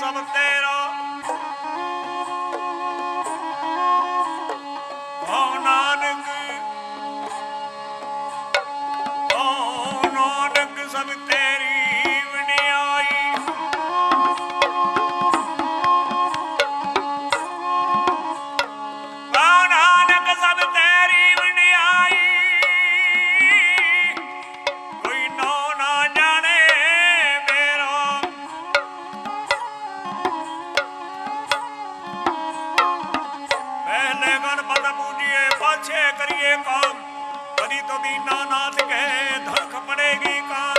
ਸਭ ਤੇਰਾ। ਓ ਨਾਨਕ ਓ ਨਾਨਕ ਸਭ ਤੇਰਾ अच्छे करिए काम करी तो दीना नाथ के धड़क पड़ेगी काम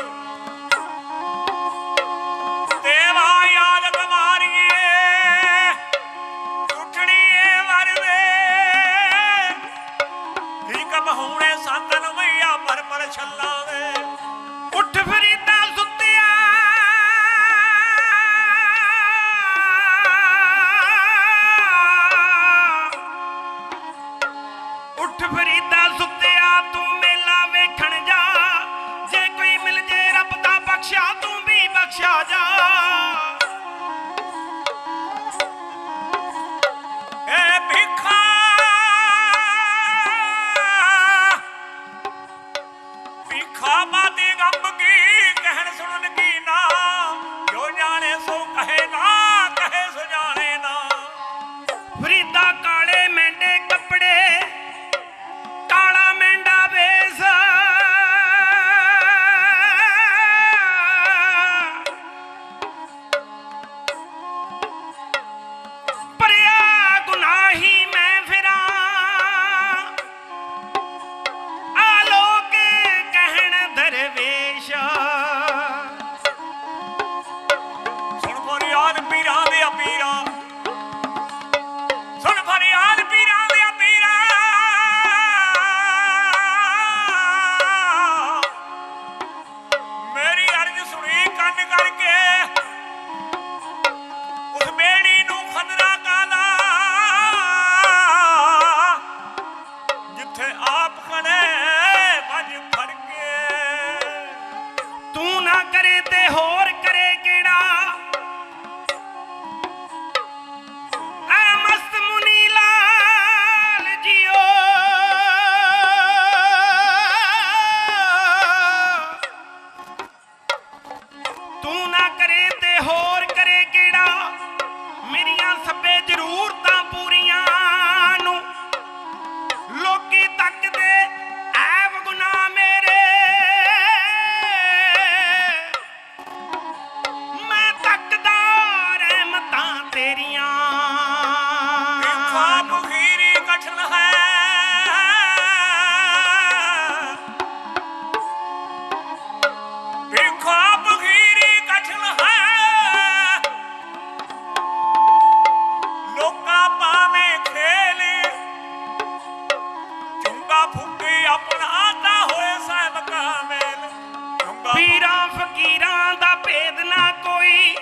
ਪੀਰਾਂ ਫਕੀਰਾਂ ਦਾ ਭੇਦ ਨਾ ਕੋਈ।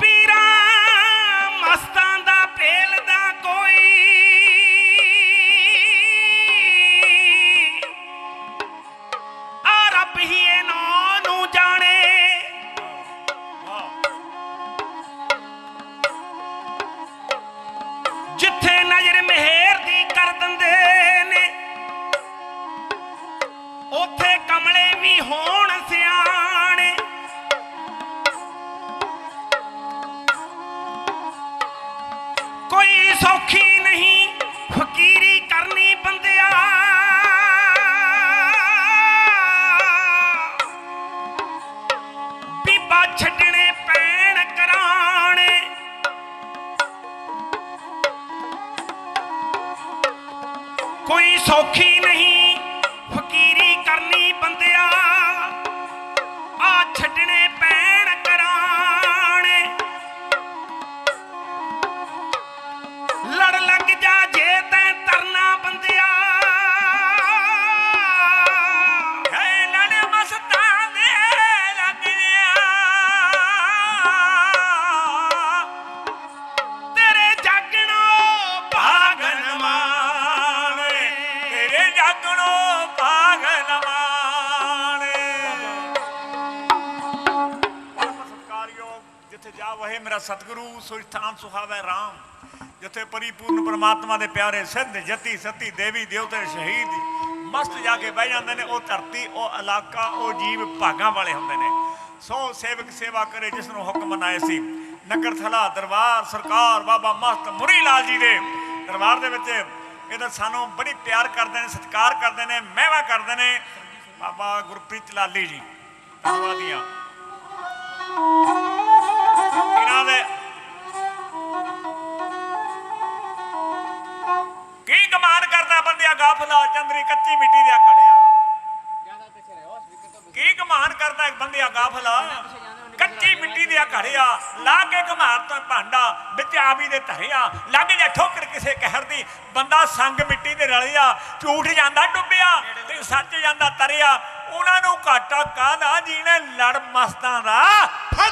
ਪੀਰਾਂ ਮਸਤਾਂ ਦਾ ਭੇਲ ਨਾ ਕੋਈ। ਆ ਰੱਬ ਹੀ ਇਹਨਾਂ ਨੂੰ ਜਾਣੇ। ਜਿੱਥੇ ਨਜ਼ਰ ਮਿਹਰ ਦੀ ਕਰ ਦਿੰਦੇ ਉਥੇ ਕਮਲੇ ਵੀ ਹੋਣ ਸਿਆਣੇ। ਕੋਈ ਸੌਖੀ ਨਹੀਂ ਫਕੀਰੀ ਕਰਨੀ ਬੰਦਿਆ ਕੱਢਣੇ ਸਤਿਗੁਰੂ ਸੁਲਤਾਨ ਸੁਹਾਵੇ ਰਾਮ, ਜਿੱਥੇ ਪਰਿਪੂਰਨ ਪ੍ਰਮਾਤਮਾ ਦੇ ਪਿਆਰੇ ਸਿੱਧ ਜਤੀ ਸਤੀ ਦੇਵੀ ਦੇਵਤੇ ਸ਼ਹੀਦ ਮਸਤ ਜਾ ਕੇ ਬਹਿ ਜਾਂਦੇ ਨੇ, ਉਹ ਧਰਤੀ, ਉਹ ਇਲਾਕਾ, ਉਹ ਜੀਵ ਭਾਗਾਂ ਵਾਲੇ ਹੁੰਦੇ ਨੇ। ਸੋ ਸੇਵਕ ਸੇਵਾ ਕਰੇ ਜਿਸ ਨੂੰ ਹੁਕਮ ਬਣਾਏ ਸੀ। ਨਗਰ ਥਲਾ, ਦਰਬਾਰ, ਸਰਕਾਰ, ਬਾਬਾ ਮਸਤ ਮੁਰੀ ਲਾਲ ਜੀ ਦੇ ਦਰਬਾਰ ਦੇ ਵਿੱਚ ਇਹ ਸਾਨੂੰ ਬੜੀ ਪਿਆਰ ਕਰਦੇ ਨੇ, ਸਤਿਕਾਰ ਕਰਦੇ ਨੇ ਮਹਿਵਾ ਕਰਦੇ ਨੇ। ਬਾਬਾ ਗੁਰਪ੍ਰੀਤ ਲਾਲੀ ਜੀ ਧੰਨਵਾਦੀਆਂ ਬੰਦਿਆ ਗਾਫਲਾ ਚੰਦਰੀ ਕੱਚੀ ਮਿੱਟੀ ਦੇ ਖੜਿਆ ਕੀ ਕਮਾਨ ਕਰਦਾ ਇੱਕ ਬੰਦਿਆ ਗਾਫਲਾ ਕੱਚੀ ਮਿੱਟੀ ਦੇ ਘੜਿਆ ਲਾ ਕੇ ਘਮਾਰ ਤੋਂ ਭਾਂਡਾ ਵਿੱਚ ਆਵੀ ਦੇ ਧਰਿਆ ਲੱਗ ਜਾ ਠੋਕਰ ਕਿਸੇ ਕਹਿਰ ਦੀ। ਬੰਦਾ ਸੰਗ ਮਿੱਟੀ ਦੇ ਰਲਿਆ ਝੂਠ ਜਾਂਦਾ ਡੁੱਬਿਆ ਤੇ ਸੱਚ ਜਾਂਦਾ ਤਰਿਆ। ਉਹਨਾਂ ਨੂੰ ਘਾਟਾ ਕਾਹਦਾ? ਜਿਹਨੇ ਲੜ ਮਸਤਾਂ ਦਾ। ਫੜ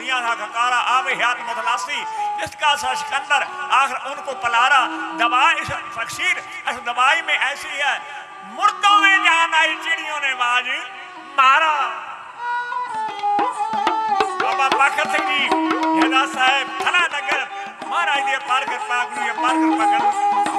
हिया था खकारा आवे हाथ मुतलासी जिसका सा सिकंदर आखिर उनको पलारा दवा इस फकीर इस दवाई में ऐसी है, मुर्दों में जान आई, चिड़ियों ने बाज मारा। बाबा पाखर सिंह जी यदा साहेब, थना नगर, महाराज दे पार कर नु ये पार कर पाक